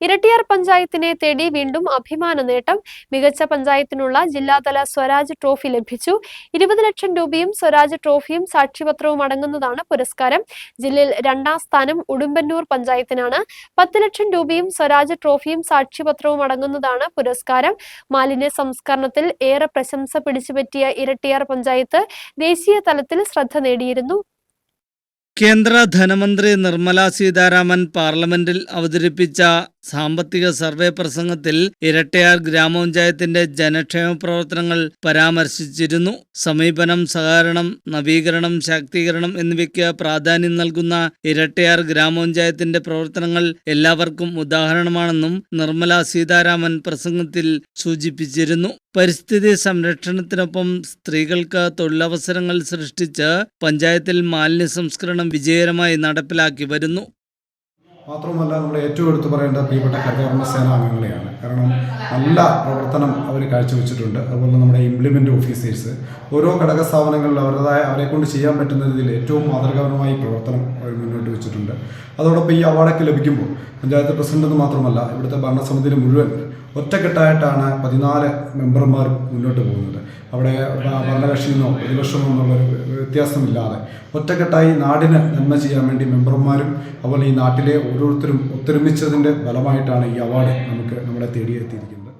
ഇരട്ടിയാർ പഞ്ചായത്തിനെ തേടി വീണ്ടും അഭിമാന നേട്ടം. മികച്ച പഞ്ചായത്തിനുള്ള ജില്ലാതല സ്വരാജ് ട്രോഫി ലഭിച്ചു. ഇരുപത് ലക്ഷം രൂപയും സ്വരാജ് ട്രോഫിയും സാക്ഷ്യപത്രവും അടങ്ങുന്നതാണ് പുരസ്കാരം. ജില്ലയിൽ രണ്ടാം സ്ഥാനം ഉടുമ്പന്നൂർ പഞ്ചായത്തിനാണ്. പത്ത് ലക്ഷം രൂപയും സ്വരാജ് ട്രോഫിയും സാക്ഷ്യപത്രവും അടങ്ങുന്നതാണ് പുരസ്കാരം. മാലിന്യ സംസ്കരണത്തിൽ ഏറെ പ്രശംസ പിടിച്ചുപറ്റിയ ഇരട്ടിയാർ പഞ്ചായത്ത് ദേശീയ തലത്തിൽ ശ്രദ്ധ നേടിയിരുന്നു. കേന്ദ്ര ധനമന്ത്രി നിർമ്മല സീതാരാമൻ പാർലമെന്റിൽ അവതരിപ്പിച്ച സാമ്പത്തിക സർവേ പ്രസംഗത്തിൽ ഇരട്ടയാർ ഗ്രാമപഞ്ചായത്തിന്റെ ജനക്ഷേമ പ്രവർത്തനങ്ങൾ പരാമർശിച്ചിരുന്നു. സമീപനം സഹകരണം നവീകരണം ശാക്തീകരണം എന്നിവയ്ക്ക് പ്രാധാന്യം നൽകുന്ന ഇരട്ടയാർ ഗ്രാമപഞ്ചായത്തിന്റെ പ്രവർത്തനങ്ങൾ എല്ലാവർക്കും ഉദാഹരണമാണെന്നും നിർമ്മല സീതാരാമൻ പ്രസംഗത്തിൽ സൂചിപ്പിച്ചിരുന്നു. പരിസ്ഥിതി സംരക്ഷണത്തിനൊപ്പം സ്ത്രീകൾക്ക് തൊഴിലവസരങ്ങൾ സൃഷ്ടിച്ച് പഞ്ചായത്തിൽ മാലിന്യ സംസ്കരണം വിജയകരമായി നടപ്പിലാക്കി വരുന്നു. മാത്രമല്ല നമ്മൾ ഏറ്റവും എടുത്തു പറയേണ്ട പ്രിയപ്പെട്ട കരകർമ്മ സേനാംഗങ്ങളെയാണ്. കാരണം നല്ല പ്രവർത്തനം അവർ കാഴ്ചവെച്ചിട്ടുണ്ട്. അതുപോലെ നമ്മുടെ ഇംപ്ലിമെന്റ് ഓഫീസേഴ്സ് ഓരോ ഘടക സ്ഥാപനങ്ങളിൽ അവരുടേതായ അവരെ കൊണ്ട് ചെയ്യാൻ പറ്റുന്ന രീതിയിൽ ഏറ്റവും മാതൃകാപരമായി പ്രവർത്തനം അവർ മുന്നോട്ട് വെച്ചിട്ടുണ്ട്. അതോടൊപ്പം ഈ അവാർഡൊക്കെ ലഭിക്കുമ്പോൾ പഞ്ചായത്ത് പ്രസിഡന്റ് എന്ന് മാത്രമല്ല ഇവിടുത്തെ ഭരണസമിതിയിൽ മുഴുവൻ ഒറ്റക്കെട്ടായിട്ടാണ് പതിനാല് മെമ്പർമാർ മുന്നോട്ട് പോകുന്നത്. അവിടെ ഭരണകക്ഷിയെന്നോ പ്രതിപക്ഷമോ എന്നുള്ളൊരു വ്യത്യാസമില്ലാതെ ഒറ്റക്കെട്ടായി നാടിന് നന്മ ചെയ്യാൻ വേണ്ടി മെമ്പർമാരും അതുപോലെ ഈ നാട്ടിലെ ഓരോരുത്തരും ഒത്തൊരുമിച്ചതിന്റെ ഫലമായിട്ടാണ് ഈ അവാർഡ് നമുക്ക് നമ്മളെ തേടിയെത്തിയിരിക്കുന്നത്.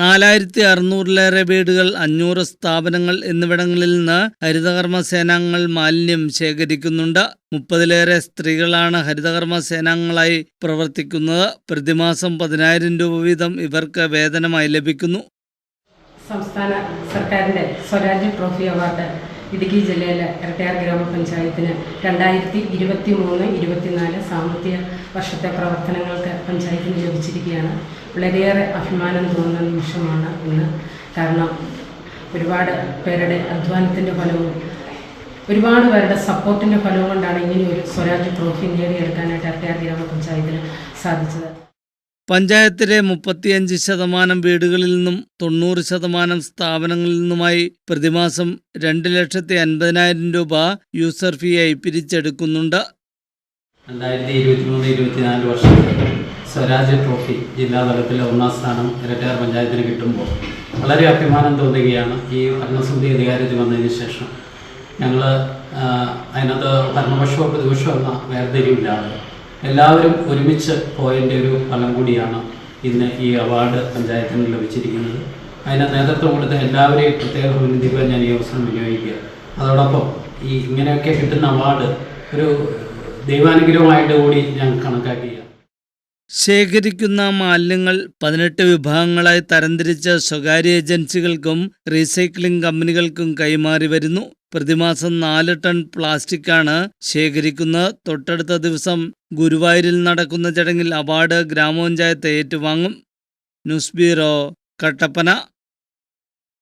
നാലായിരത്തി അറുന്നൂറിലേറെ വീടുകൾ അഞ്ഞൂറ് സ്ഥാപനങ്ങൾ എന്നിവിടങ്ങളിൽ നിന്ന് ഹരിതകർമ്മ സേനാംഗങ്ങൾ മാലിന്യം ശേഖരിക്കുന്നുണ്ട്. മുപ്പതിലേറെ സ്ത്രീകളാണ് ഹരിതകർമ്മ സേനാംഗങ്ങളായി പ്രവർത്തിക്കുന്നത്. പ്രതിമാസം പതിനായിരം രൂപ വീതം ഇവർക്ക് വേതനമായി ലഭിക്കുന്നു. സംസ്ഥാന സർക്കാരിന്റെ സ്വരാജ്യ ട്രോഫി അവാർഡ് ഇടുക്കി ജില്ലയിലെ ഇരട്ടയാർ ഗ്രാമപഞ്ചായത്തിന് രണ്ടായിരത്തി ഇരുപത്തി മൂന്ന് ഇരുപത്തിനാല് സാമ്പത്തിക വർഷത്തെ പ്രവർത്തനങ്ങൾക്ക് പഞ്ചായത്തിന് ലഭിച്ചിരിക്കുകയാണ്. വളരെയേറെ അഭിമാനം തോന്നുന്ന നിമിഷമാണ് ഇന്ന്. കാരണം ഒരുപാട് പേരുടെ അധ്വാനത്തിന്റെ ഫലവും ഒരുപാട് പേരുടെ സപ്പോർട്ടിന്റെ ഫലവും കൊണ്ടാണ് ഇങ്ങനെ ഒരു സ്വരാജ് ട്രോഫി നേടിയെടുക്കാനായിട്ട് ഗ്രാമ ഗ്രാമപഞ്ചായത്തിന് സാധിച്ചത്. പഞ്ചായത്തിലെ മുപ്പത്തിയഞ്ച് ശതമാനം വീടുകളിൽ നിന്നും തൊണ്ണൂറ് ശതമാനം സ്ഥാപനങ്ങളിൽ നിന്നുമായി പ്രതിമാസം രണ്ട് ലക്ഷത്തി അൻപതിനായിരം രൂപ യൂസർ ഫീയായി പിരിച്ചെടുക്കുന്നുണ്ട്. രണ്ടായിരത്തി ഇരുപത്തി മൂന്ന് ഇരുപത്തിനാല് വർഷം സ്വരാജ് ട്രോഫി ജില്ലാതലത്തിൽ ഒന്നാം സ്ഥാനം ഇരട്ടയാർ പഞ്ചായത്തിന് കിട്ടുമ്പോൾ വളരെ അഭിമാനം തോന്നുകയാണ് ഈ ഭരണസമിതി അധികാരത്തിൽ വന്നതിന് ശേഷം. ഞങ്ങൾ അതിനകത്ത് ഭരണപക്ഷമോ പ്രതിപക്ഷമോ എന്ന വേർതിരിവില്ലാതെ എല്ലാവരും ഒരുമിച്ച് പോയതിന്റെ ഒരു ഫലം കൂടിയാണ് ഇന്ന് ഈ അവാർഡ് പഞ്ചായത്തിന് ലഭിച്ചിരിക്കുന്നത്. അതിന് നേതൃത്വം കൊടുത്ത എല്ലാവരെയും പ്രത്യേക അഭിനന്ദിക്കാൻ ഞാൻ ഈ അവസരം വിനിയോഗിക്കുക. അതോടൊപ്പം ഈ ഇങ്ങനെയൊക്കെ കിട്ടുന്ന അവാർഡ് ഒരു ദൈവാനുഗ്രഹമായിട്ട് കൂടി ഞാൻ കണക്കാക്കി ശേഖരിക്കുന്ന മാലിന്യങ്ങൾ പതിനെട്ട് വിഭാഗങ്ങളായി തരംതിരിച്ച സ്വകാര്യ ഏജൻസികൾക്കും റീസൈക്ലിംഗ് കമ്പനികൾക്കും കൈമാറി വരുന്നു. പ്രതിമാസം നാല് ടൺ പ്ലാസ്റ്റിക്കാണ് ശേഖരിക്കുന്നത്. തൊട്ടടുത്ത ദിവസം ഗുരുവായൂരിൽ നടക്കുന്ന ചടങ്ങിൽ അവാർഡ് ഗ്രാമപഞ്ചായത്ത് ഏറ്റുവാങ്ങും. News bureau Kattappana.